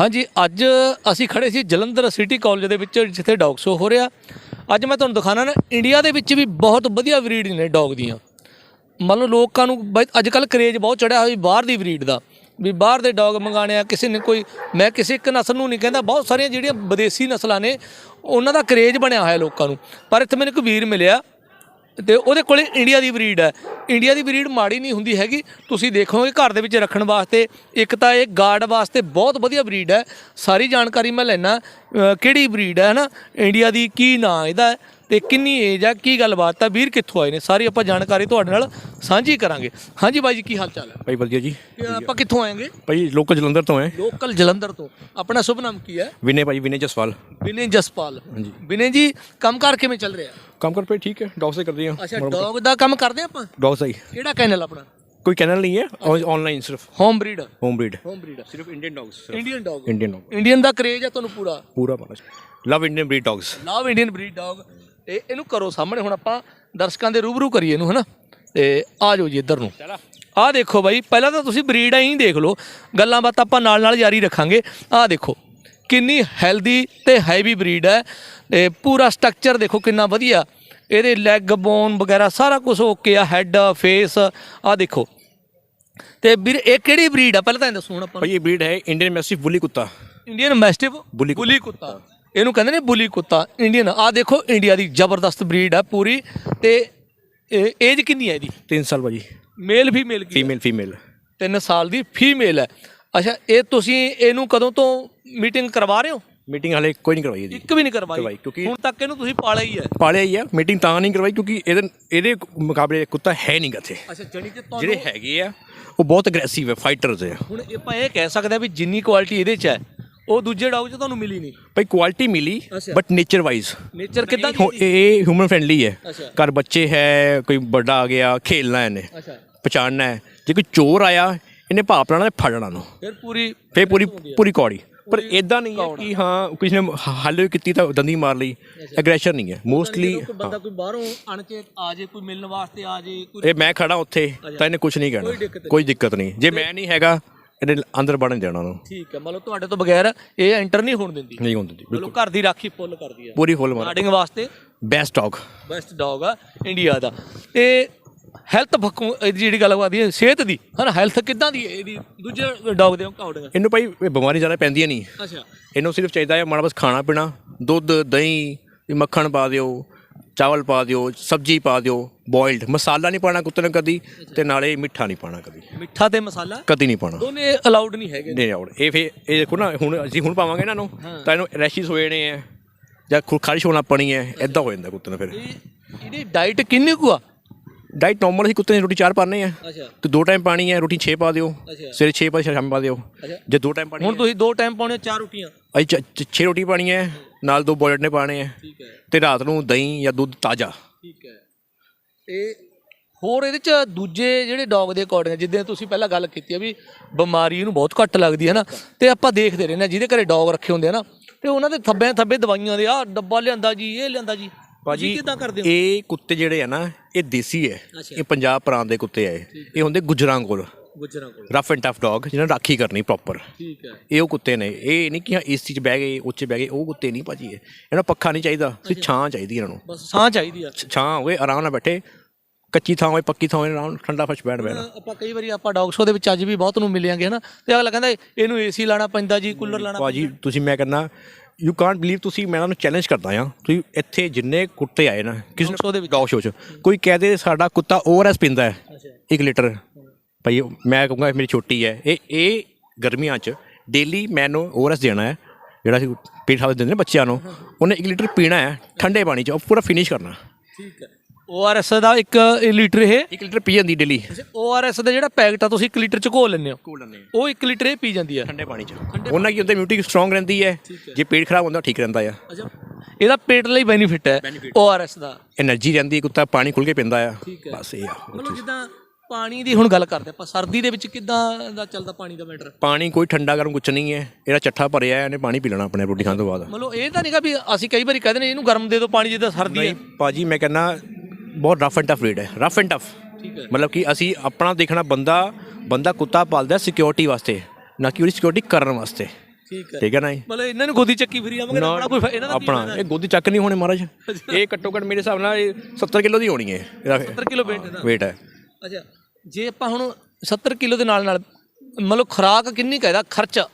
ਹਾਂਜੀ, ਅੱਜ ਅਸੀਂ ਖੜੇ ਸੀ ਜਲੰਧਰ ਸਿਟੀ ਕਾਲਜ ਦੇ ਵਿੱਚ, ਜਿੱਥੇ ਡੌਗ ਸ਼ੋ ਹੋ ਰਿਹਾ। ਅੱਜ ਮੈਂ ਤੁਹਾਨੂੰ ਦਿਖਾਣਾ ਨਾ, ਇੰਡੀਆ ਦੇ ਵਿੱਚ ਵੀ ਬਹੁਤ ਵਧੀਆ ਬਰੀਡ ਨੇ ਡੌਗ ਦੀਆਂ। ਮੰਨ ਲਓ ਲੋਕਾਂ ਨੂੰ ਅੱਜ ਕੱਲ ਕਰੇਜ ਬਹੁਤ ਚੜਿਆ ਹੋਇਆ ਬਾਹਰ ਦੀ ਬਰੀਡ ਦਾ। ਵੀ ਬਾਹਰ ਦੇ ਡੌਗ ਮੰਗਾਣੇ ਆ, ਕਿਸੇ ਨੇ ਕੋਈ, ਮੈਂ ਕਿਸੇ ਇੱਕ ਨਸਲ ਨੂੰ ਨਹੀਂ ਕਹਿੰਦਾ, ਬਹੁਤ ਸਾਰੀਆਂ ਜਿਹੜੀਆਂ ਵਿਦੇਸ਼ੀ ਨਸਲਾਂ ਨੇ, ਉਹਨਾਂ ਦਾ ਕਰੇਜ ਬਣਿਆ ਹੋਇਆ ਲੋਕਾਂ ਨੂੰ। ਪਰ ਇੱਥੇ ਮੈਨੂੰ ਇੱਕ ਵੀਰ ਮਿਲਿਆ ਤੇ ਉਹਦੇ ਕੋਲੇ ਇੰਡੀਆ ਦੀ ਬਰੀਡ ਹੈ। ਇੰਡੀਆ ਦੀ ਬਰੀਡ ਮਾੜੀ ਨਹੀਂ ਹੁੰਦੀ ਹੈਗੀ। ਤੁਸੀਂ ਦੇਖੋਗੇ ਘਰ ਦੇ ਵਿੱਚ ਰੱਖਣ ਵਾਸਤੇ ਇੱਕ ਤਾਂ ਇਹ ਗਾਰਡ ਵਾਸਤੇ ਬਹੁਤ ਵਧੀਆ ਬਰੀਡ ਹੈ। ਸਾਰੀ ਜਾਣਕਾਰੀ ਮੈਂ ਲੈਣਾ ਕਿਹੜੀ ਬਰੀਡ ਹੈ, ਹਨਾ? ਇੰਡੀਆ ਦੀ ਕੀ ਨਾਂ ਇਹਦਾ? ਹੈ ਤੇ ਕਿੰਨੀ ਏਜ ਹੈ ਕੀ ਗੱਲਬਾਤ ਹੈ ਵੀਰ ਕਿੱਥੋਂ ਆਏ ਨੇ? ਸਾਰੀ ਆਪਾਂ ਜਾਣਕਾਰੀ ਤੁਹਾਡੇ ਨਾਲ ਸਾਂਝੀ ਕਰਾਂਗੇ। ਹਾਂਜੀ ਬਾਈ ਜੀ ਕੀ ਹਾਲ ਚਾਲ ਹੈ ਭਾਈ ਵਧੀਆ ਜੀ। ਆਪਾਂ ਕਿੱਥੋਂ ਆਏਗੇ? ਭਾਈ ਲੋਕਲ ਜਲੰਧਰ ਤੋਂ ਹੈ ਲੋਕਲ ਜਲੰਧਰ ਤੋਂ। ਆਪਣਾ ਸ਼ੁਭ ਨਾਮ ਕੀ ਹੈ? ਵਿਨੇ ਭਾਈ ਵਿਨੇ ਜਸਵਾਲ ਵਿਨੇ ਜਸਪਾਲ। ਹਾਂਜੀ। ਵਿਨੇ ਜੀ ਕੰਮ ਕਾਰ ਕਿਵੇਂ ਚੱਲ ਰਿਹਾ? ਕੰਮ ਕਰ ਪਏ ਠੀਕ ਹੈ ਡੌਗ ਸੇ ਕਰਦੇ ਹਾਂ। ਅੱਛਾ ਡੌਗ ਦਾ ਕੰਮ ਕਰਦੇ ਆਪਾਂ? ਡੌਗ ਸਹੀ ਕਿਹੜਾ ਕੈਨਲ ਆਪਣਾ? ਕੋਈ ਚੈਨਲ ਨਹੀਂ ਹੈ ਆਨਲਾਈਨ ਸਿਰਫ। Home breed home breed home breed ਸਿਰਫ Indian dogs Indian dog Indian dog Indian ਦਾ ਕਰੇਜ ਹੈ ਤੁਹਾਨੂੰ ਪੂਰਾ? ਪੂਰਾ ਪਤਾ love Indian breed dogs love Indian breed dog ਤੇ ਇਹਨੂੰ ਕਰੋ ਸਾਹਮਣੇ ਹੁਣ ਆਪਾਂ ਦਰਸ਼ਕਾਂ ਦੇ ਰੂਬਰੂ ਕਰੀਏ ਇਹਨੂੰ ਹਨਾ? ਤੇ ਆ ਜਾਓ ਜੀ ਇੱਧਰ ਨੂੰ। ਆਹ ਦੇਖੋ ਬਾਈ ਪਹਿਲਾਂ ਤਾਂ ਤੁਸੀਂ ਬਰੀਡ ਐਂ ਹੀ ਦੇਖ ਲਓ ਗੱਲਾਂ ਬਾਤਾਂ ਆਪਾਂ ਨਾਲ ਨਾਲ ਜਾਰੀ ਰੱਖਾਂਗੇ। ਆਹ ਦੇਖੋ ਕਿੰਨੀ ਹੈਲਦੀ ਤੇ ਹੈਵੀ ਬਰੀਡ ਹੈ। ਤੇ ਪੂਰਾ ਸਟਰਕਚਰ ਦੇਖੋ ਕਿੰਨਾ ਵਧੀਆ। ਇਹਦੇ ਲੈਗ ਬੋਨ ਵਗੈਰਾ ਸਾਰਾ ਕੁਝ ਓਕੇ ਆ ਹੈੱਡ ਫੇਸ ਆਹ ਦੇਖੋ। ਤੇ ਵੀਰ ਇਹ ਕਿਹੜੀ ਬਰੀਡ ਆ? ਪਹਿਲਾਂ ਤਾਂ ਇਹ ਦੱਸੋ ਹੁਣ ਆਪਾਂ ਭਾਈ ਇਹ ਬਰੀਡ ਹੈ ਇੰਡੀਅਨ ਮੈਸਿਵ ਬੁਲੀ ਕੁੱਤਾ। ਇੰਡੀਅਨ ਮੈਸਟਿਵ ਬੁਲੀ ਕੁੱਤਾ। ਇਹਨੂੰ ਕਹਿੰਦੇ ਨੇ ਬੁਲੀ ਕੁੱਤਾ ਇੰਡੀਅਨ ਆ ਦੇਖੋ ਇੰਡੀਆ ਦੀ ਜ਼ਬਰਦਸਤ ਬਰੀਡ ਆ ਪੂਰੀ। ਤੇ ਏਜ ਕਿੰਨੀ ਹੈ ਇਹਦੀ? 3 ਸਾਲ ਭਾਜੀ। ਮੇਲ ਫੀਮੇਲ ਕੀ ਫੀਮੇਲ ਫੀਮੇਲ 3 ਸਾਲ ਦੀ ਫੀਮੇਲ ਹੈ। ਅੱਛਾ ਇਹ ਤੁਸੀਂ ਇਹਨੂੰ ਕਦੋਂ ਤੋਂ ਮੀਟਿੰਗ ਕਰਵਾ ਰਹੇ ਹੋ? ਮੀਟਿੰਗ ਹਲੇ ਕੋਈ ਨਹੀਂ ਕਰਵਾਈ ਇਹਦੀ। ਇੱਕ ਵੀ ਨਹੀਂ ਕਰਵਾਈ? ਕਿਉਂਕਿ- ਹੁਣ ਤੱਕ ਇਹਨੂੰ ਤੁਸੀਂ ਪਾਲਿਆ ਹੀ ਹੈ। ਪਾਲਿਆ ਹੀ ਹੈ ਮੀਟਿੰਗ ਤਾਂ ਨਹੀਂ ਕਰਵਾਈ ਕਿਉਂਕਿ ਇਹਦੇ ਇਹਦੇ ਮੁਕਾਬਲੇ ਕੁੱਤਾ ਹੈ ਨਹੀਂ ਗੱਥੇ ਅੱਛਾ ਜਣੀ ਤੇ ਜਿਹੜੇ ਹੈਗੇ ਆ ਉਹ ਬਹੁਤ ਅਗਰੈਸਿਵ ਹੈ ਫਾਈਟਰਸ ਹੈ। ਹੁਣ ਆਪਾਂ ਇਹ ਕਹਿ ਸਕਦੇ ਆ ਵੀ ਜਿੰਨੀ ਕੁਆਲਿਟੀ ਇਹਦੇ 'ਚ ਹੈ ਉਹ ਦੂਜੇ ਡੌਗ 'ਚ ਤੁਹਾਨੂੰ ਮਿਲੀ ਨਹੀਂ। ਭਾਈ ਕੁਆਲਿਟੀ ਮਿਲੀ ਅੱਛਾ। ਬਟ ਨੇਚਰ ਵਾਈਜ਼ ਨੇਚਰ ਕਿੱਦਾਂ ਇਹ ਹਿਊਮਨ ਫ੍ਰੈਂਡਲੀ ਹੈ। ਅੱਛਾ। ਘਰ ਬੱਚੇ ਹੈ ਕੋਈ ਵੱਡਾ ਆ ਗਿਆ ਖੇਲਣਾ ਇਹਨੇ ਅੱਛਾ। ਪਛਾਣਨਾ ਹੈ। ਜੇ ਕੋਈ ਚੋਰ ਆਇਆ ਇਹਨੇ ਭਾਪ ਲੈਣਾ ਤੇ ਫੜਨਾ ਨੂੰ। ਫਿਰ ਪੂਰੀ ਫੇ ਪੂਰੀ ਪੂਰੀ ਕੌੜੀ। ਪਰ ਇਦਾਂ ਨਹੀਂ ਹੈ ਕਿ ਹਾਂ ਕਿਸੇ ਨੇ ਹੱਲ ਕੀਤੀ ਤਾਂ ਦੰਦੀ ਮਾਰ ਲਈ। ਐਗਰੈਸ਼ਨ ਨਹੀਂ ਹੈ। ਮੋਸਟਲੀ ਕੋਈ ਬੰਦਾ ਕੋਈ ਬਾਹਰੋਂ ਅਣ ਕੇ ਆ ਜੇ ਕੋਈ ਮਿਲਣ ਵਾਸਤੇ ਆ ਜੇ ਕੋਈ ਇਹ ਮੈਂ ਖੜਾ ਉੱਥੇ ਤਾਂ ਇਹਨੇ ਕੁਝ ਨਹੀਂ ਕਹਿਣਾ। ਕੋਈ ਦਿੱਕਤ ਨਹੀਂ। ਜੇ ਮੈਂ ਨਹੀਂ ਹੈਗਾ ਇਹਨੇ ਅੰਦਰ ਵੜਨ ਦੇਣਾ ਉਹਨੂੰ। ਠੀਕ ਹੈ ਮਤਲਬ ਤੁਹਾਡੇ ਤੋਂ ਬਗੈਰ ਇਹ ਐਂਟਰ ਨਹੀਂ ਹੋਣ ਦਿੰਦੀ। ਨਹੀਂ ਹੁੰਦੀ ਮਤਲਬ ਘਰ ਦੀ ਰਾਖੀ ਫੁੱਲ ਕਰਦੀ ਹੈ ਪੂਰੀ ਫੁੱਲ ਮਾਰ ਗਾਰਡਿੰਗ ਵਾਸਤੇ? ਬੈਸਟ ਡੌਗ ਬੈਸਟ ਡੌਗ ਆ ਇੰਡੀਆ ਦਾ। ਤੇ ਹੈਲਥ ਫੱਕੂ ਇਹਦੀ ਜਿਹੜੀ ਗੱਲ ਕਰਦੀ ਹੈ ਸਿਹਤ ਦੀ। ਹਨਾ ਹੈਲਥ ਕਿੱਦਾਂ ਦੀ ਹੈ? ਇਹਦੀ ਦੂਜੇ ਡੌਗ ਦੇ ਅਕਾਊਂਟਿੰਗ ਇਹਨੂੰ ਭਾਈ ਇਹ ਬਿਮਾਰੀ ਜ਼ਿਆਦਾ ਪੈਂਦੀਆਂ ਨਹੀਂ। ਅੱਛਾ। ਇਹਨੂੰ ਸਿਰਫ ਚਾਹੀਦਾ ਹੈ ਮਾੜਾ ਬਸ ਖਾਣਾ ਪੀਣਾ ਦੁੱਧ ਦਹੀਂ ਮੱਖਣ ਪਾ ਦਿਓ। ਚਾਵਲ ਪਾ ਦਿਓ ਸਬਜ਼ੀ ਪਾ ਦਿਓ ਬੋਇਲਡ ਮਸਾਲਾ ਨਹੀਂ ਪਾਣਾ ਕੁੱਤੇ ਨੇ ਕਦੀ ਤੇ ਨਾਲੇ ਮਿੱਠਾ ਨਹੀਂ ਪਾਣਾ ਕਦੀ। ਮਿੱਠਾ ਤੇ ਮਸਾਲਾ? ਕਦੀ ਨਹੀਂ ਪਾਣਾ। ਦੋਨੇ ਅਲਾਉਡ ਨਹੀਂ ਹੈਗੇ। ਨਹੀਂ ਆਉੜ ਇਹ ਫੇ ਇਹ ਦੇਖੋ ਨਾ ਹੁਣ ਅਸੀਂ ਹੁਣ ਪਾਵਾਂਗੇ ਇਹਨਾਂ ਨੂੰ ਤਾਂ ਇਹਨੂੰ ਰੈਸ਼ਿਸ ਹੋਏ ਨੇ ਹੈ ਜਾਂ ਖਾਰਿਸ਼ ਹੋਣਾ ਪਣੀ ਹੈ ਇਦਾਂ ਹੋ ਜਾਂਦਾ ਕੁੱਤੇ ਨੂੰ ਫਿਰ। ਇਹ ਇਹਦੀ ਡਾਈਟ ਕਿੰਨੀ ਕੁ ਆ? ਡਾਈਟ ਨਾਰਮਲ ਅਸੀਂ ਕੁੱਤੇ ਨੂੰ ਰੋਟੀ ਚਾਰ ਪਾਣੇ ਆ। ਅੱਛਾ। ਤੇ ਦੋ ਟਾਈਮ ਪਾਣੀ ਹੈ ਰੋਟੀ 6 ਪਾ ਦਿਓ ਸਵੇਰੇ 6 ਪਾ ਸ਼ਾਮ ਪਾ ਦਿਓ। ਜੇ ਦੋ ਟਾਈਮ ਪਾਣੀ ਹੁਣ ਤੁਸੀਂ ਦੋ ਟਾਈਮ ਪਾਉਣੇ ਚਾਰ ਰੋਟੀਆਂ। ਅਸੀਂ 6 ਰੋਟੀ ਪਾਣੀ ਹੈ ਨਾਲ ਦੋ ਬੋਇਲਡ ਨੇ ਪਾਣੇ ਹੈ ਠੀਕ ਹੈ ਤੇ ਰਾਤ ਨੂੰ ਦਹੀਂ ਜਾਂ ਦੁੱਧ ਤਾਜ਼ਾ। ਠੀਕ ਹੈ ਤੇ ਹੋਰ ਇਹਦੇ ਚ ਦੂਜੇ ਜਿਹੜੇ ਡੌਗ ਦੇ ਅਕੋਰਡਿੰਗ ਜਿੱਦਾਂ ਤੁਸੀਂ ਪਹਿਲਾਂ ਗੱਲ ਕੀਤੀ ਆ ਵੀ ਬਿਮਾਰੀ ਇਹਨੂੰ ਬਹੁਤ ਘੱਟ ਲੱਗਦੀ ਹੈ ਨਾ ਤੇ ਆਪਾਂ ਦੇਖਦੇ ਰਹਿੰਦੇ ਹਾਂ ਜਿਹਦੇ ਘਰੇ ਡੌਗ ਰੱਖੇ ਹੁੰਦੇ ਆ ਨਾ ਤੇ ਉਹਨਾਂ ਦੇ ਥੱਬੇ ਥੱਬੇ ਦਵਾਈਆਂ ਦੇ ਆ ਡੱਬਾ ਲਿਆਂਦਾ ਜੀ ਇਹ ਲਿਆਂਦਾ ਜੀ। ਭਾਜੀ ਕਿਦਾਂ ਕਰਦੇ ਹੋ? ਇਹ ਕੁੱਤੇ ਜਿਹੜੇ ਆ ਨਾ ਇਹ ਦੇਸੀ ਹੈ। ਇਹ ਪੰਜਾਬ ਪ੍ਰਾਂਤ ਦੇ ਕੁੱਤੇ ਆ ਇਹ। ਇਹ ਹੁੰਦੇ ਗੁਜਰਾਂ ਕੋਲ। ਗੁਜਰਾਂ ਕੋਲ। ਰਫ ਐਂਡ ਟਫ ਡੌਗ ਜਿਹਨਾਂ ਨੇ ਰਾਖੀ ਕਰਨੀ ਪ੍ਰੋਪਰ ਠੀਕ ਹੈ। ਇਹ ਉਹ ਕੁੱਤੇ ਨੇ। ਇਹ ਨਹੀਂ ਕਿ ਹਾਂ ਚੀਜ਼ 'ਚ ਬਹਿ ਗਏ ਉੱਚੇ ਬਹਿ ਗਏ ਉਹ ਕੁੱਤੇ ਨਹੀਂ ਭਾਜੀ ਇਹ। ਇਹਨਾਂ ਨੂੰ ਪੱਖਾ ਨਹੀਂ ਚਾਹੀਦਾ ਸਿਰਫ ਛਾਂ ਚਾਹੀਦੀ ਇਹਨਾਂ ਨੂੰ। ਬਸ ਸਾਹ ਚਾਹੀਦੀ ਆ। ਛ- ਛਾਂ ਹੋਵੇ ਆਰਾਮ ਨਾਲ ਬੈਠੇ ਕੱਚੀ ਥਾਂ ਹੋਵੇ ਪੱਕੀ ਥਾਂ ਹੋਵੇ ਆਰਾਮ ਠੰਡਾ ਫਸ਼ ਬੈਠ ਬੈਣਾ ਆਪਾਂ ਕਈ ਵਾਰੀ ਆਪਾਂ ਡੌਗ ਸ਼ੋ ਦੇ ਵਿੱਚ ਅੱਜ ਵੀ ਬਹੁਤ ਨੂੰ ਮਿਲਿਆਂਗੇ ਹਨਾ? ਤੇ ਅਗਲਾ ਕਹਿੰਦਾ ਇਹਨੂੰ ਏਸੀ ਲਾਣਾ ਪੈਂਦਾ ਜੀ ਕੂਲਰ ਲਾਣਾ ਭਾਜੀ ਤੁਸੀਂ ਮੈਂ ਕਹਿੰਦਾ ਯੂ ਕਾਂਟ ਬਲੀਵ ਤੁਸੀਂ ਮੈਂ ਤੁਹਾਨੂੰ ਚੈਲੰਜ ਕਰਦਾ ਆ ਤੁਸੀਂ ਇੱਥੇ ਜਿੰਨੇ ਕੁੱਤੇ ਆਏ ਨਾ ਕਿਸੇ Dog show ਦੇ ਵਿੱਚ। ਡੌਗ ਸ਼ੋ 'ਚ ਕੋਈ ਕਹਿ ਦੇ ਸਾਡਾ ਕੁੱਤਾ ਓਵਰਐਸ ਪਿੰਦਾ ਹੈ ਅੱਛਾ। 1 ਲੀਟਰ। ਭਾਈ ਮੈਂ ਕਹੂੰਗਾ ਮੇਰੀ ਛੋਟੀ ਹੈ। ਇਹ ਇਹ ਗਰਮੀਆਂ 'ਚ ਡੇਲੀ ਮੈਨੂੰ ਓਆਰਐਸ ਦੇਣਾ ਹੈ ਜਿਹੜਾ ਅਸੀਂ ਪੀਣ ਹਾਲ ਦਿੰਦੇ ਨੇ ਬੱਚਿਆਂ ਨੂੰ ਉਹਨੇ 1 ਲੀਟਰ ਪੀਣਾ ਹੈ ਠੰਡੇ ਪਾਣੀ 'ਚ ਉਹ ਪੂਰਾ ਫਿਨਿਸ਼ ਕਰਨਾ। ਠੀਕ ਹੈ। ਓਆਰਐਸ ਦਾ 1 ਲੀਟਰ ਇਹ? 1 ਲੀਟਰ ਪੀ ਜਾਂਦੀ ਡੇਲੀ ਓਆਰਐਸ ਦਾ ਜਿਹੜਾ ਪੈਕਟ ਆ ਤੁਸੀਂ 1 ਲੀਟਰ ਚ ਘੋਲ ਲੈਂਦੇ ਹੋ? ਘੋਲ ਲੈਂਦੇ ਉਹ 1 ਲੀਟਰ ਇਹ ਪੀ ਜਾਂਦੀ ਆ ਠੰਡੇ ਪਾਣੀ ਚ। ਉਹਨਾਂ ਕੀ ਹੁੰਦਾ ਇਮਿਊਨਿਟੀ ਸਟਰੋਂਗ ਰਹਿੰਦੀ ਹੈ। ਜੇ ਪੇਟ ਖਰਾਬ ਹੁੰਦਾ ਠੀਕ ਰਹਿੰਦਾ ਆ। ਇਹਦਾ ਪੇਟ ਲਈ ਬੈਨੀਫਿਟ ਹੈ ਓਆਰਐਸ ਦਾ। એનર્ਜੀ ਰਹਿੰਦੀ ਕੁੱਤਾ ਪਾਣੀ ਖੁੱਲ ਕੇ ਪੀਂਦਾ ਆ। ਬਸ ਇਹ ਆ ਮਤਲਬ ਜਿੱਦਾਂ ਪਾਣੀ ਦੀ ਹੁਣ ਗੱਲ ਕਰਦੇ ਆਪਾਂ ਸਰਦੀ ਦੇ ਵਿੱਚ ਕਿੱਦਾਂ ਦਾ ਚੱਲਦਾ ਪਾਣੀ ਦਾ ਮੈਟਰ? ਪਾਣੀ ਕੋਈ ਠੰਡਾ ਗਰਮ ਕੁਛ ਨਹੀਂ ਹੈ ਇਹਦਾ ਚੱਠਾ ਭਰਿਆ ਹੈ ਇਹਨੇ ਪਾਣੀ ਪੀ ਲੈਣਾ ਆਪਣੇ ਰੋਟੀ ਖਾਣ ਤੋਂ ਬਾਅਦ। ਮਤਲਬ ਇਹ ਤਾਂ ਨਹੀਂਗਾ ਵੀ ਅਸੀਂ ਕਈ ਵਾਰੀ ਕਹਿੰਦੇ ਨੇ ਇਹਨੂੰ ਗਰਮ ਦੇ ਦਿਓ ਪਾਣੀ ਜਿੱਦਾਂ ਸਰਦੀ ਹੈ। ਨਹੀਂ ਭਾਜੀ ਮੈਂ ਕਹਿੰਦਾ ਬਹੁਤ ਰਫ ਐਂਡ ਟਫ ਰੀਡ ਹੈ ਰਫ ਐਂਡ ਟਫ ਠੀਕ ਹੈ। ਮਤਲਬ ਕਿ ਅਸੀਂ ਆਪਣਾ ਦੇਖਣਾ ਬੰਦਾ ਬੰਦਾ ਕੁੱਤਾ ਪਾਲਦਾ ਸਿਕਿਉਰਿਟੀ ਵਾਸਤੇ ਨਾ ਕਿ ਉਹਦੀ ਸਿਕਿਉਰਿਟੀ ਕਰਨ ਵਾਸਤੇ। ਠੀਕ ਹੈ। ਠੀਕ ਹੈ ਨਾ ਜੀ? ਮਤਲਬ ਇਹਨਾਂ ਨੂੰ ਗੋਦੀ ਚੱਕੀ ਫਿਰੀ ਆਵਾਂਗੇ ਤਾਂ ਆਪਣਾ ਕੋਈ ਫਾ- ਇਹਨਾਂ ਦਾ ਆਪਣਾ ਇਹ ਗੋਦੀ ਚੱਕ ਨਹੀਂ ਹੋਣੇ ਮਹਾਰਾਜ। ਇਹ ਘੱਟੋ ਘੱਟ ਮੇਰੇ ਹਿਸਾਬ ਨਾਲ ਇਹ 70 ਕਿਲੋ ਦੀ ਹੋਣੀ ਹੈ। ਇਹਦਾ 70 ਕਿਲੋ weight ਇਹਦਾ weight ਹੈ। ਅੱਛਾ ਜੇ ਆਪਾਂ ਹੁਣ 70 ਕਿਲੋ ਦੇ ਨਾਲ ਨਾਲ ਮਤਲਬ ਖੁਰਾਕ ਕਿੰਨੀ ਕਾਇਦਾ ਖਰਚਾ?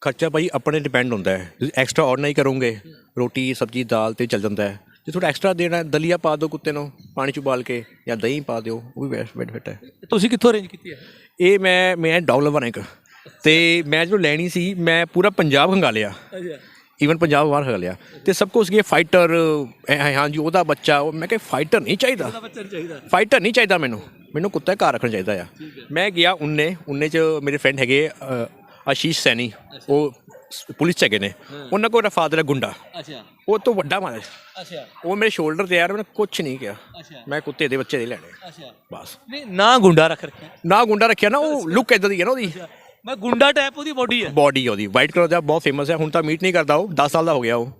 ਖਰਚਾ ਭਾਈ ਆਪਣੇ ਡਿਪੈਂਡ ਹੁੰਦਾ ਹੈ। ਤੁਸੀਂ ਐਕਸਟਰਾ ਆਰਡਰ ਕਰੋਗੇ ਰੋਟੀ ਸਬਜੀ ਦਾਲ ਤੇ ਚੱਲ ਜਾਂਦਾ ਹੈ। ਜੇ ਥੋੜਾ ਐਕਸਟਰਾ ਦੇਣਾ ਦਲੀਆ ਪਾ ਦਿਓ ਕੁੱਤੇ ਨੂੰ ਪਾਣੀ ਚ ਉਬਾਲ ਕੇ ਜਾਂ ਦਹੀਂ ਪਾ ਦਿਓ ਉਹ ਵੀ ਬੈਸਟ ਬੈਨੀਫਿਟ ਹੈ। ਤੁਸੀਂ ਕਿੱਥੋਂ ਅਰੇਂਜ ਕੀਤੀ ਹੈ? ਇਹ ਮੈਂ ਮੈਂ ਡੌਗ ਲਵਰ ਇੱਕ। ਤੇ ਮੈਂ ਜਦੋਂ ਲੈਣੀ ਸੀ ਮੈਂ ਪੂਰਾ ਪੰਜਾਬ ਖੰਗਾ ਲਿਆ। ਅੱਛਾ। ਈਵਨ ਪੰਜਾਬ ਬਾਹਰ ਖੰਗਾ ਲਿਆ। ਤੇ ਸਭ ਕੁਝ ਇਹ ਫਾਈਟਰ ਹਾਂਜੀ ਉਹਦਾ ਬੱਚਾ ਮੈਂ ਕਿਹਾ ਫਾਈਟਰ ਨਹੀਂ ਚਾਹੀਦਾ। ਦਾ ਬੱਚਾ ਨਹੀਂ ਚਾਹੀਦਾ। ਫਾਈਟਰ ਨਹੀਂ ਚਾਹੀਦਾ ਮੈਨੂੰ। ਮੈਨੂੰ ਕੁੱਤਾ ਘਰ ਰੱਖਣਾ ਚਾਹੀਦਾ ਆ। ਮੈਂ ਗਿਆ ਉਨੇ ਉਨੇ ਚ ਮੇਰੇ ਫਰੈਂਡ ਹੈਗੇ ਆਸ਼ੀਸ਼ ਸੈਣੀ ਉਹ ਪੁਲਿਸ ਚ ਹੈਗੇ ਨੇ। ਉਹਨਾਂ ਕੋਲ ਫਾਦਰ ਹੈ ਗੁੰਡਾ। ਅੱਛਾ। ਉਹ ਤੋਂ ਵੱਡਾ ਮਾਰਾ ਅੱਛਾ। ਉਹ ਮੇਰੇ ਸ਼ੋਲਡਰ ਤੇ ਯਾਰ ਉਹਨੇ ਕੁਝ ਨਹੀਂ ਕਿਹਾ। ਮੈਂ ਕੁੱਤੇ ਦੇ ਬੱਚੇ ਦੇ ਲੈਣੇ। ਅੱਛਾ। ਬਸ। ਨਹੀਂ ਨਾ ਗੁੰਡਾ ਰੱਖ ਰੱਖਿਆ। ਨਾ ਗੁੰਡਾ ਰੱਖਿਆ ਨਾ ਉਹ ਲੁੱਕ ਇਦਾਂ ਦੀ ਹੈ ਨਾ ਉਹਦੀ। ਮੈਂ ਗੁੰਡਾ ਟਾਈਪ ਉਹਦੀ ਬੋਡੀ ਹੈ। ਬਾਡੀ ਉਹਦੀ। ਵਾਈਟ ਕਲਰ ਦਾ ਬਹੁਤ ਫੇਮਸ ਹੈ। ਹੁਣ ਤਾਂ ਮੀਟ ਨਹੀਂ ਕਰਦਾ ਉਹ। 10 ਸਾਲ ਦਾ ਹੋ ਗਿਆ ਉਹ।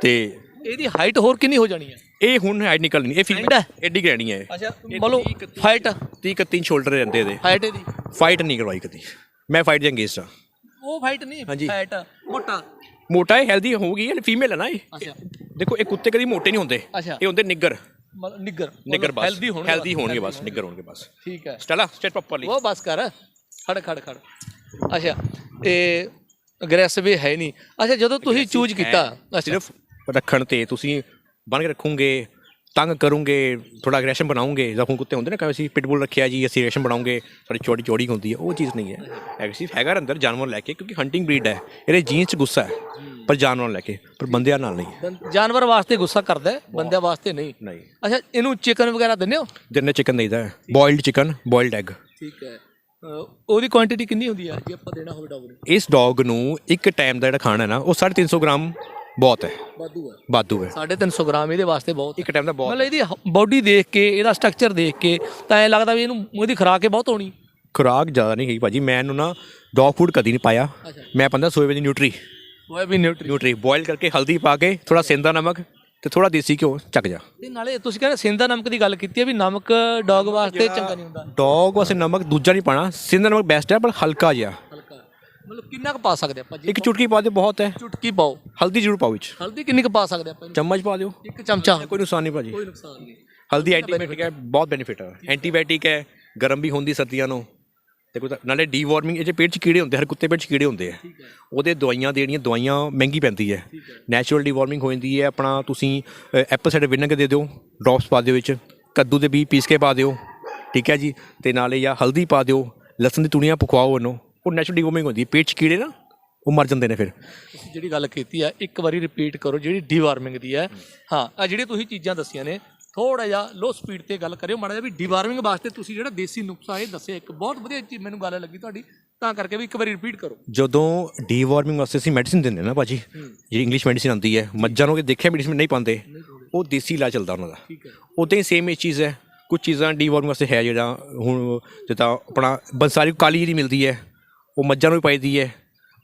ਤੇ ਇਹਦੀ ਹਾਈਟ ਹੋਰ ਕਿੰਨੀ ਹੋ ਜਾਣੀ ਹੈ? ਇਹ ਹੁਣ ਹਾਈਟ ਨਿਕਲਣੀ ਇਹ ਫੀਮੇਲ Friend ਹੈ? ਐਡੀ ਗ੍ਰੈਣੀ ਹੈ ਅੱਛਾ ਮਤਲਬ ਫਾਈਟ 30 31 ਸ਼ੋਲਡਰ ਰਹਿੰਦੇ ਇਹਦੇ। ਹਾਈਟ ਇਹਦੀ? ਫਾਈਟ ਨਹੀਂ ਕਰਵਾਈ ਕਦੀ। ਮੈਂ ਫਾਈਟ ਦੇ ਅੰਗੇਜ ਹਾਂ ਉਹ ਫਾਈਟ ਨਹੀਂ। ਫਾਈਟ ਮੋਟਾ? ਮੋਟਾ ਹੈ ਹੈਲਦੀ ਹੋਊਗੀ ਇਹ ਫੀਮੇਲ ਹੈ ਨਾ ਇਹ। ਅੱਛਾ। ਦੇਖੋ ਇਹ ਕੁੱਤੇ ਕਦੀ ਮੋਟੇ ਨਹੀਂ ਹੁੰਦੇ। ਇਹ ਹੁੰਦੇ ਨਿੱਗਰ। ਮਤਲਬ ਨਿੱਗਰ। ਨਿੱਗਰ ਬਸ। ਹੈਲਦੀ ਹੋਣਗੇ ਹੈਲਦੀ ਹੋਣਗੇ ਬਸ ਨਿੱਗਰ ਹੋਣਗੇ ਬਸ। ਠੀਕ ਹੈ। ਸਟੈਲਾ ਸਟੇਟ ਪ੍ਰੋਪਰਲੀ ਉਹ ਬਸ ਕਰ। ਖੜ ਖੜ ਖੜ। ਅੱਛਾ। ਤੇ ਅਗਰੈਸਿਵ ਹੈ ਨਹੀਂ। ਅੱਛਾ ਜਦੋਂ ਤੁਸੀਂ ਚੂਜ਼ ਕੀਤਾ। ਸਿਰਫ ਰੱਖਣ ਤੇ ਤੁਸੀਂ ਬਣ ਕੇ ਰੱਖੋਗੇ ਤੰਗ ਕਰੋਗੇ ਥੋੜਾ ਐਗਰੈਸ਼ਨ ਬਣਾਉਂਗੇ ਜ਼ਖਮ ਕੁੱਤੇ ਹੁੰਦੇ ਨੇ ਕਦੇ ਅਸੀਂ ਪਿਟਬੁਲ ਰੱਖਿਆ ਜੀ ਅਸੀਂ ਐਗਰੈਸ਼ਨ ਬਣਾਉਂਗੇ ਸਾਡੀ ਚੌੜੀ ਚੌੜੀ ਹੁੰਦੀ ਹੈ ਉਹ ਚੀਜ਼ ਨਹੀਂ ਹੈ। ਐਗਰੈਸਿਵ ਹੈਗਾ ਅੰਦਰ ਜਾਨਵਰ ਲੈ ਕੇ ਕਿਉਂਕਿ ਹੰਟਿੰਗ ਬਰੀਡ ਹੈ ਇਹਦੇ ਜੀਨਸ 'ਚ ਗੁੱਸਾ ਹੈ ਪਰ ਜਾਨਵਰ ਲੈ ਕੇ ਪਰ ਬੰਦਿਆਂ ਨਾਲ ਨਹੀਂ ਜਾਨਵਰ ਵਾਸਤੇ ਗੁੱਸਾ ਕਰਦਾ ਹੈ, ਬੰਦਿਆਂ ਵਾਸਤੇ ਨਹੀਂ। ਨਹੀਂ। ਅੱਛਾ ਇਹਨੂੰ ਚਿਕਨ ਵਗੈਰਾ ਦਿੰਦੇ ਹੋ? ਦਿਨੇ ਚਿਕਨ ਦੇਈਦਾ ਹੈ ਬੋਇਲਡ ਚਿਕਨ ਬੋਇਲਡ ਐਗ ਠੀਕ ਹੈ। ਉਹਦੀ ਕੁਆਂਟੀਟੀ ਕਿੰਨੀ ਹੁੰਦੀ ਹੈ ਜੇ ਆਪਾਂ ਦੇਣਾ ਹੋਵੇ ਡੌਗ ਨੂੰ ਇਸ ਡੌਗ ਨੂੰ ਇੱਕ ਟਾਈਮ ਦਾ ਜਿਹੜਾ ਖਾਣਾ ਹੈ ਨਾ ਉਹ 350 ਗ੍ਰਾਮ ਬਹੁਤ ਹੈ। ਵਾਧੂ ਹੈ। ਵਾਧੂ ਹੈ। 350 ਗ੍ਰਾਮ ਇਹਦੇ ਵਾਸਤੇ ਬਹੁਤ ਇੱਕ ਟਾਈਮ ਦਾ ਬਹੁਤ ਮਤਲਬ ਇਹਦੀ ਬਾਡੀ ਦੇਖ ਕੇ ਇਹਦਾ ਸਟਰਕਚਰ ਦੇਖ ਕੇ ਤਾਂ ਐ ਲੱਗਦਾ ਵੀ ਇਹਨੂੰ ਉਹਦੀ ਖੁਰਾਕ ਬਹੁਤ ਹੋਣੀ। ਖੁਰਾਕ ਜ਼ਿਆਦਾ ਨਹੀਂ ਗਈ ਭਾਜੀ। ਮੈਂ ਇਹਨੂੰ ਨਾ ਡੌਗ ਫੂਡ ਕਦੀ ਨਹੀਂ ਪਾਇਆ। ਮੈਂ ਪੰਦਾ ਸੋਏ ਦੀ ਨਿਊਟਰੀ ਵੀ ਨਿਊਟਰੀ ਨਿਊਟਰੀ ਬੋਇਲ ਕਰਕੇ ਹਲਦੀ ਪਾ ਕੇ ਥੋੜਾ ਸੇਂਦਾ ਨਮਕ ਤੇ ਥੋੜਾ ਦੇਸੀ ਘਿਓ ਚੱਕ ਜਾ। ਤੇ ਨਾਲੇ ਤੁਸੀਂ ਕਹਿੰਦੇ ਸਿੰਦਾ ਨਮਕ ਦੀ ਗੱਲ ਕੀਤੀ ਹੈ ਵੀ ਨਮਕ ਡੌਗ ਵਾਸਤੇ ਚੰਗਾ ਨਹੀਂ ਹੁੰਦਾ। ਡੌਗ ਵਾਸਤੇ ਨਮਕ ਦੂਜਾ ਨਹੀਂ ਪਾਣਾ। ਸੇਂਦਾ ਨਮਕ ਬੈਸਟ ਹੈ ਪਰ ਹਲਕਾ ਜਿਹਾ। ਮਤਲਬ ਕਿੰਨਾ ਕੁ ਪਾ ਸਕਦੇ ਆਪਾਂ ਜੀ? ਇੱਕ ਚੁਟਕੀ ਪਾ ਦਿਓ ਬਹੁਤ ਹੈ। ਚੁਟਕੀ ਪਾਓ। ਹਲਦੀ ਜ਼ਰੂਰ ਪਾਓ ਵਿੱਚ। ਹਲਦੀ ਕਿੰਨੀ ਕੁ ਪਾ ਸਕਦੇ ਆਪਾਂ ਇਹਨੂੰ? ਚਮਚ ਪਾ ਦਿਓ। ਇੱਕ ਚਮਚਾ। ਕੋਈ ਨੁਕਸਾਨ ਨਹੀਂ ਭਾਜੀ। ਕੋਈ ਨੁਕਸਾਨ ਨਹੀਂ। ਹਲਦੀ ਐਂਟੀਬਾਇਓਟਿਕ ਹੈ ਬਹੁਤ ਬੈਨੀਫਿਟ ਹੈ। ਐਂਟੀਬਾਇਓਟਿਕ ਹੈ। ਗਰਮ ਵੀ ਹੁੰਦੀ ਸਰਦੀਆਂ ਨੂੰ। ਤੇ ਕੋਈ ਨਾਲੇ ਡੀਵਾਰਮਿੰਗ ਇਹ 'ਚ ਪੇਟ 'ਚ ਕੀੜੇ ਹੁੰਦੇ ਹਰ ਕੁੱਤੇ ਪੇਟ 'ਚ ਕੀੜੇ ਹੁੰਦੇ ਆ। ਉਹਦੇ ਦਵਾਈਆਂ ਦੇਣੀਆਂ ਦਵਾਈਆਂ ਮਹਿੰਗੀ ਪੈਂਦੀ ਹੈ। ਨੈਚੁਰਲ ਡੀਵਾਰਮਿੰਗ ਹੋ ਜਾਂਦੀ ਹੈ ਆਪਣਾ ਤੁਸੀਂ ਐਪਲ ਸਾਈਡਰ ਵਿਨੇਗਰ ਦੇ ਦਿਓ ਡ੍ਰੌਪਸ ਪਾ ਦਿਓ ਵਿੱਚ ਕੱਦੂ ਦੇ ਬੀਜ ਪੀਸ ਕੇ ਪਾ ਦਿਓ। ਠੀਕ ਹੈ ਜੀ। ਤੇ ਨਾਲੇ ਜਾਂ ਹਲਦੀ ਪਾ ਦਿਓ ਲਸਣ ਦੀ ਤੁਣੀਆਂ ਪਕਵਾਓ ਉਹਨੂੰ। ਉਹ ਨੈਚੁਰਲ ਡੀਵਾਰਮਿੰਗ ਹੁੰਦੀ ਹੈ ਪੇਟ 'ਚ ਕੀੜੇ ਨਾ ਉਹ ਮਰ ਜਾਂਦੇ ਨੇ ਫਿਰ। ਤੁਸੀਂ ਜਿਹੜੀ ਗੱਲ ਕੀਤੀ ਹੈ ਇੱਕ ਵਾਰੀ ਰਿਪੀਟ ਕਰੋ ਜਿਹੜੀ ਡੀਵਾਰਮਿੰਗ ਦੀ ਹੈ ਹਾਂ ਆ ਜਿਹੜੀ ਤੁਸੀਂ ਚੀਜ਼ਾਂ ਦੱਸੀਆਂ ਨੇ ਥੋੜਾ ਜਿਹਾ ਲੋ ਸਪੀਡ ਤੇ ਗੱਲ ਕਰਿਓ ਮਾੜਾ ਜਿਹਾ ਵੀ ਡੀਵਾਰਮਿੰਗ ਵਾਸਤੇ ਤੁਸੀਂ ਜਿਹੜਾ ਦੇਸੀ ਨੁਕਸਾ ਇਹ ਦੱਸਿਆ ਇੱਕ ਬਹੁਤ ਵਧੀਆ ਚੀਜ਼ ਮੈਨੂੰ ਗੱਲ ਲੱਗੀ ਤੁਹਾਡੀ ਤਾਂ ਕਰਕੇ ਵੀ ਇੱਕ ਵਾਰੀ ਰਿਪੀਟ ਕਰੋ। ਜਦੋਂ ਡੀਵਾਰਮਿੰਗ ਵਾਸਤੇ ਅਸੀਂ ਮੈਡੀਸਿਨ ਦਿੰਦੇ ਨਾ ਭਾਜੀ ਜਿਹੜੀ ਇੰਗਲਿਸ਼ ਮੈਡੀਸਿਨ ਆਉਂਦੀ ਹੈ ਮੱਝਾਂ ਨੂੰ ਕਿ ਦੇਖਿਆ ਮੈਡੀਸਿਨ ਨਹੀਂ ਪਾਉਂਦੇ ਉਹ ਦੇਸੀ ਇਲਾਜ ਚੱਲਦਾ ਉਹਨਾਂ ਦਾ। ਉਦਾਂ ਹੀ। ਸੇਮ ਇਹ ਚੀਜ਼ ਹੈ ਕੁਝ ਚੀਜ਼ਾਂ ਡੀਵਾਰਮਿੰਗ ਵਾਸਤੇ ਹੈ ਜਿਹੜਾ ਹੁਣ ਜਿੱਦਾਂ ਆਪਣਾ ਬੰਸਾਰੀ ਕਾਲੀ ਜਿਹੜੀ ਮਿਲਦੀ ਹੈ ਉਹ ਮੱਝਾਂ ਨੂੰ ਵੀ ਪਾਈਦੀ ਹੈ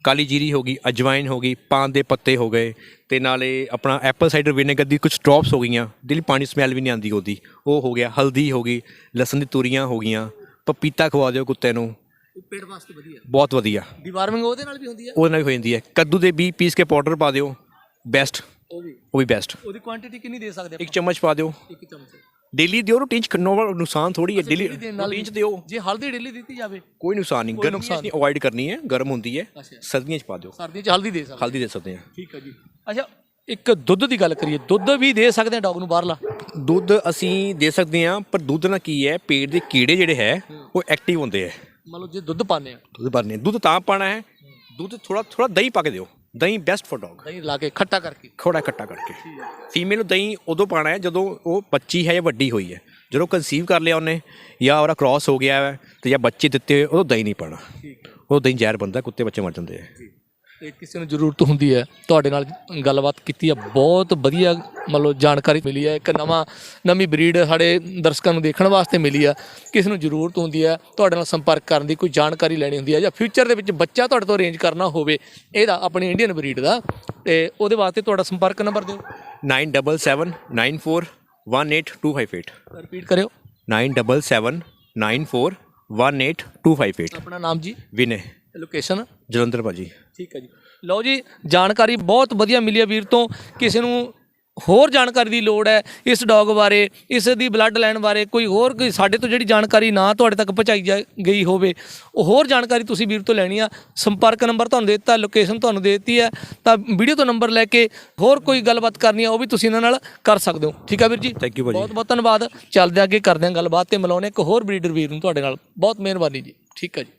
ਕਾਲੀ ਜੀਰੀ ਹੋ ਗਈ ਅਜਵਾਇਨ ਹੋ ਗਈ ਪਾਨ ਦੇ ਪੱਤੇ ਹੋ ਗਏ ਤੇ ਨਾਲੇ ਆਪਣਾ ਐਪਲ ਸਾਈਡਰ ਵਿਨੇਗਰ ਦੀ ਕੁਝ ਡ੍ਰੌਪਸ ਹੋ ਗਈਆਂ। ਦਿਲ ਪਾਣੀ ਸਮੈਲ ਵੀ ਨਹੀਂ ਆਉਂਦੀ ਉਹਦੀ। ਉਹ ਹੋ ਗਿਆ ਹਲਦੀ ਹੋ ਗਈ ਲਸਣ ਦੀ ਤੁਰੀਆਂ ਹੋ ਗਈਆਂ ਪਪੀਤਾ ਖਵਾ ਦਿਓ ਕੁੱਤੇ ਨੂੰ। ਪੇਟ ਵਾਸਤੇ ਵਧੀਆ। ਬਹੁਤ ਵਧੀਆ। ਡੀਵਾਰਮਿੰਗ ਉਹਦੇ ਨਾਲ ਵੀ ਹੁੰਦੀ ਹੈ ਉਹਦੇ ਨਾਲ ਵੀ ਹੋ ਜਾਂਦੀ ਹੈ ਕੱਦੂ ਦੇ ਬੀ ਪੀਸ ਕੇ ਪਾਊਡਰ ਪਾ ਦਿਓ। ਬੈਸਟ ਉਹ ਵੀ। ਉਹ ਵੀ ਬੈਸਟ ਉਹਦੀ ਕੁਆਂਟੀਟੀ ਕਿੰਨੀ ਦੇ ਸਕਦੇ ਇੱਕ ਚਮਚ ਪਾ ਦਿਓ। ਇੱਕ ਚਮਚ। ਡੇਲੀ ਦਿਓ ਰੂਟੀਨ ਚ ਨੋ ਨੁਕਸਾਨ ਥੋੜੀ ਹੈ ਡੇਲੀ ਨਾਲ ਰੂਟੀਨ ਚ ਦਿਓ। ਜੇ ਹਲਦੀ ਡੇਲੀ ਦਿੱਤੀ ਜਾਵੇ ਕੋਈ ਨੁਕਸਾਨ ਨਹੀਂ ਗਰਮੀ ਚ ਨਹੀਂ। ਅਵੋਇਡ ਕਰਨੀ ਹੈ ਗਰਮ ਹੁੰਦੀ ਹੈ ਅੱਛਾ। ਸਰਦੀਆਂ ਚ ਪਾ ਦਿਓ। ਸਰਦੀ ਚ ਹਲਦੀ ਦੇ ਸਕਦੇ ਹਲਦੀ ਦੇ ਸਕਦੇ ਆ ਠੀਕ ਹੈ ਜੀ। ਅੱਛਾ ਇੱਕ ਦੁੱਧ ਦੀ ਗੱਲ ਕਰੀਏ ਦੁੱਧ ਵੀ ਦੇ ਸਕਦੇ ਆ ਡੌਗ ਨੂੰ ਬਾਹਰਲਾ? ਦੁੱਧ ਅਸੀਂ ਦੇ ਸਕਦੇ ਹਾਂ ਪਰ ਦੁੱਧ ਨਾਲ ਕੀ ਹੈ ਪੇਟ ਦੇ ਕੀੜੇ ਜਿਹੜੇ ਹੈ ਉਹ ਐਕਟਿਵ ਹੁੰਦੇ ਹੈ। ਮਤਲਬ ਜੇ ਦੁੱਧ ਪਾਣੇ ਆ ਦੁੱਧ ਭਰਨੇ ਦੁੱਧ ਤਾਂ ਪਾਣਾ ਹੈ ਦੁੱਧ ਥੋੜਾ ਥੋੜਾ ਦਹੀਂ ਪਾ ਕੇ ਦਿਓ। ਦਹੀਂ ਬੈਸਟ ਫॉर ਡੌਗ ਦਹੀਂ ਲਾ ਕੇ ਖੱਟਾ ਕਰਕੇ। ਥੋੜਾ ਇਕੱਠਾ ਕਰਕੇ। ਫੀਮੇਲ ਨੂੰ ਦਹੀਂ ਉਦੋਂ ਪਾਣਾ ਹੈ ਜਦੋਂ ਉਹ ਬੱਚੀ ਹੈ ਜਾਂ ਵੱਡੀ ਹੋਈ ਹੈ। ਜਦੋਂ ਕਨਸੀਵ ਕਰ ਲਿਆ ਉਹਨੇ ਜਾਂ ਉਹਦਾ ਕ੍ਰਾਸ ਹੋ ਗਿਆ ਹੈ ਤੇ ਜਾਂ ਬੱਚੇ ਦਿੱਤੇ ਹੋਏ ਉਦੋਂ ਦਹੀਂ ਨਹੀਂ ਪਾਣਾ ਉਹ ਦਹੀਂ ਜ਼ਹਿਰ ਬੰਦਾ ਕੁੱਤੇ ਬੱਚੇ ਮਰ ਜਾਂਦੇ ਆ। ਤੇ ਕਿਸੇ ਨੂੰ ਜ਼ਰੂਰਤ ਹੁੰਦੀ ਹੈ ਤੁਹਾਡੇ ਨਾਲ ਗੱਲਬਾਤ ਕੀਤੀ ਹੈ ਬਹੁਤ ਵਧੀਆ ਮਤਲਬ ਜਾਣਕਾਰੀ ਮਿਲੀ ਹੈ ਇੱਕ ਨਵਾਂ ਨਵੀਂ ਬਰੀਡ ਸਾਡੇ ਦਰਸ਼ਕਾਂ ਨੂੰ ਦੇਖਣ ਵਾਸਤੇ ਮਿਲੀ ਹੈ ਕਿਸੇ ਨੂੰ ਜ਼ਰੂਰਤ ਹੁੰਦੀ ਹੈ ਤੁਹਾਡੇ ਨਾਲ ਸੰਪਰਕ ਕਰਨ ਦੀ ਕੋਈ ਜਾਣਕਾਰੀ ਲੈਣੀ ਹੁੰਦੀ ਹੈ ਜਾਂ ਫਿਊਚਰ ਦੇ ਵਿੱਚ ਬੱਚਾ ਤੁਹਾਡੇ ਤੋਂ ਅਰੇਂਜ ਕਰਨਾ ਹੋਵੇ ਇਹਦਾ ਆਪਣੀ ਇੰਡੀਅਨ ਬਰੀਡ ਦਾ ਤੇ ਉਹਦੇ ਵਾਸਤੇ ਤੁਹਾਡਾ ਸੰਪਰਕ ਨੰਬਰ ਦਿਓ। 9779418258 ਰਿਪੀਟ ਕਰਿਓ। 9779418258 ਆਪਣਾ ਨਾਮ ਜੀ। ਵਿਨੇ। ਲੋਕੇਸ਼ਨ ਜਲੰਧਰ ਭਾਜੀ। ਠੀਕ ਹੈ ਜੀ। ਲਓ ਜੀ ਜਾਣਕਾਰੀ ਬਹੁਤ ਵਧੀਆ ਮਿਲੀ ਹੈ ਵੀਰ ਤੋਂ। ਕਿਸੇ ਨੂੰ ਹੋਰ ਜਾਣਕਾਰੀ ਦੀ ਲੋੜ ਹੈ ਇਸ ਡੌਗ ਬਾਰੇ ਇਸ ਦੀ ਬਲੱਡ ਲਾਈਨ ਬਾਰੇ ਕੋਈ ਹੋਰ ਕੋਈ ਸਾਡੇ ਤੋਂ ਜਿਹੜੀ ਜਾਣਕਾਰੀ ਨਾ ਤੁਹਾਡੇ ਤੱਕ ਪਹੁੰਚਾਈ ਜਾ- ਗਈ ਹੋਵੇ ਉਹ ਹੋਰ ਜਾਣਕਾਰੀ ਤੁਸੀਂ ਵੀਰ ਤੋਂ ਲੈਣੀ ਆ। ਸੰਪਰਕ ਨੰਬਰ ਤੁਹਾਨੂੰ ਦੇ ਦਿੱਤਾ ਲੋਕੇਸ਼ਨ ਤੁਹਾਨੂੰ ਦੇ ਦਿੱਤੀ ਹੈ। ਤਾਂ ਵੀਡੀਓ ਤੋਂ ਨੰਬਰ ਲੈ ਕੇ ਹੋਰ ਕੋਈ ਗੱਲਬਾਤ ਕਰਨੀ ਆ ਉਹ ਵੀ ਤੁਸੀਂ ਇਹਨਾਂ ਨਾਲ ਕਰ ਸਕਦੇ ਹੋ। ਠੀਕ ਹੈ ਵੀਰ ਜੀ? Thank you ਭਾਜੀ। ਬਹੁਤ ਬਹੁਤ ਧੰਨਵਾਦ। ਚੱਲਦੇ ਅੱਗੇ ਕਰਦੇ ਹਾਂ ਗੱਲਬਾਤ ਤੇ ਮਿਲਾਉਂਦੇ ਇੱਕ ਹੋਰ ਬਰੀਡਰ ਵੀਰ ਨੂੰ ਤੁਹਾਡੇ ਨਾਲ। ਬਹੁਤ ਮਿਹਰਬਾਨੀ ਜੀ। ਠੀਕ ਹੈ ਜੀ।